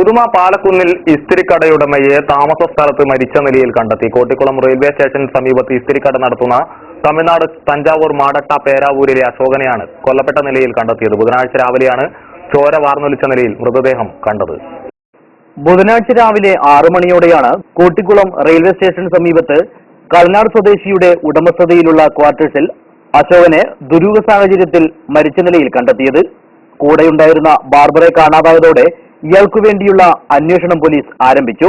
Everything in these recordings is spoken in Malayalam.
ഉദുമ പാലക്കുന്നിൽ ഇസ്തിരിക്കടയുടമയെ താമസ സ്ഥലത്ത് മരിച്ച നിലയിൽ കണ്ടെത്തി. കോട്ടിക്കുളം റെയിൽവേ സ്റ്റേഷൻ സമീപത്ത് ഇസ്തിരിക്കട നടത്തുന്ന തമിഴ്നാട് തഞ്ചാവൂർ മാടട്ട പേരാവൂരിലെ അശോകനെയാണ് കൊല്ലപ്പെട്ട നിലയിൽ കണ്ടെത്തിയത്. ബുധനാഴ്ച രാവിലെയാണ് ചോര വാർന്നൊലിച്ച നിലയിൽ മൃതദേഹം കണ്ടത്. ബുധനാഴ്ച രാവിലെ ആറു മണിയോടെയാണ് കോട്ടിക്കുളം റെയിൽവേ സ്റ്റേഷൻ സമീപത്ത് കൽനാട് സ്വദേശിയുടെ ഉടമസ്ഥതയിലുള്ള ക്വാർട്ടേഴ്സിൽ അശോകനെ ദുരൂഹ സാഹചര്യത്തിൽ മരിച്ച നിലയിൽ കണ്ടെത്തിയത്. കൂടെയുണ്ടായിരുന്ന ബാർബറെ കാണാതായതോടെ ഇയാൾക്കു വേണ്ടിയുള്ള അന്വേഷണം പോലീസ് ആരംഭിച്ചു.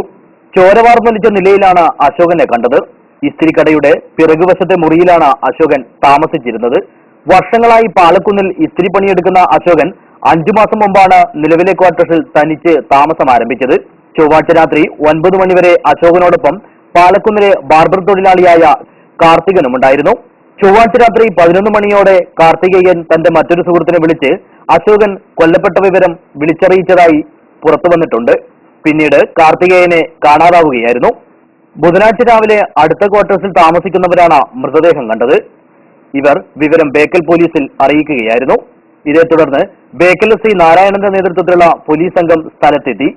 ചോരവാർന്നൊലിച്ച നിലയിലാണ് അശോകനെ കണ്ടത്. ഇസ്തിരിക്കടയുടെ പിറകുവശത്തെ മുറിയിലാണ് അശോകൻ താമസിച്ചിരുന്നത്. വർഷങ്ങളായി പാലക്കുന്നിൽ ഇസ്തിരി പണിയെടുക്കുന്ന അശോകൻ അഞ്ചു മാസം മുമ്പാണ് നിലവിലെ ക്വാർട്ടേഴ്സിൽ തനിച്ച് താമസം ആരംഭിച്ചത്. ചൊവ്വാഴ്ച രാത്രി ഒൻപത് മണിവരെ അശോകനോടൊപ്പം പാലക്കുന്നിലെ ബാർബർ തൊഴിലാളിയായ കാർത്തികനും ഉണ്ടായിരുന്നു. ചൊവ്വാഴ്ച രാത്രി പതിനൊന്ന് മണിയോടെ കാർത്തികേയൻ തന്റെ മറ്റൊരു സുഹൃത്തിനെ വിളിച്ച് അശോകൻ കൊല്ലപ്പെട്ട വിവരം വിളിച്ചറിയിച്ചതായി പുറത്തു വന്നിട്ടുണ്ട്. പിന്നീട് കാർത്തികേയനെ കാണാതാവുകയായിരുന്നു. ബുധനാഴ്ച രാവിലെ അടുത്ത ക്വാർട്ടേഴ്സിൽ താമസിക്കുന്നവരാണ് മൃതദേഹം കണ്ടത്. ഇവർ വിവരം ബേക്കൽ പോലീസിൽ അറിയിക്കുകയായിരുന്നു. ഇതേ തുടർന്ന് ബേക്കൽ സി നാരായണന്റെ നേതൃത്വത്തിലുള്ള പോലീസ് സംഘം സ്ഥലത്തെത്തി.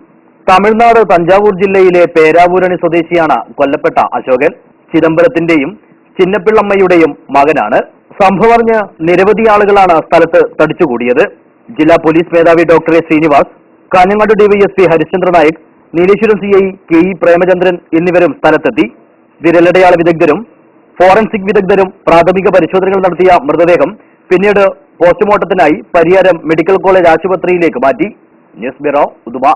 തമിഴ്നാട് തഞ്ചാവൂർ ജില്ലയിലെ പേരാവൂരണി സ്വദേശിയാണ് കൊല്ലപ്പെട്ട അശോകൻ. ചിദംബരത്തിന്റെയും ചിന്നപ്പിള്ളമ്മയുടെയും മകനാണ്. സംഭവറിഞ്ഞ് നിരവധി ആളുകളാണ് സ്ഥലത്ത് തടിച്ചുകൂടിയത്. ജില്ലാ പോലീസ് മേധാവി doctor A Srinivas Kanhangad DySP Harishchandra Nayak Nileshwaram C I K E Premachandran എന്നിവരും സ്ഥലത്തെത്തി. വിരലടയാള വിദഗ്ധരും ഫോറൻസിക് വിദഗ്ധരും പ്രാഥമിക പരിശോധനകൾ നടത്തിയ മൃതദേഹം പിന്നീട് പോസ്റ്റ്മോർട്ടത്തിനായി പരിയാരം മെഡിക്കൽ കോളേജ് ആശുപത്രിയിലേക്ക് മാറ്റി. News bureau Uduma.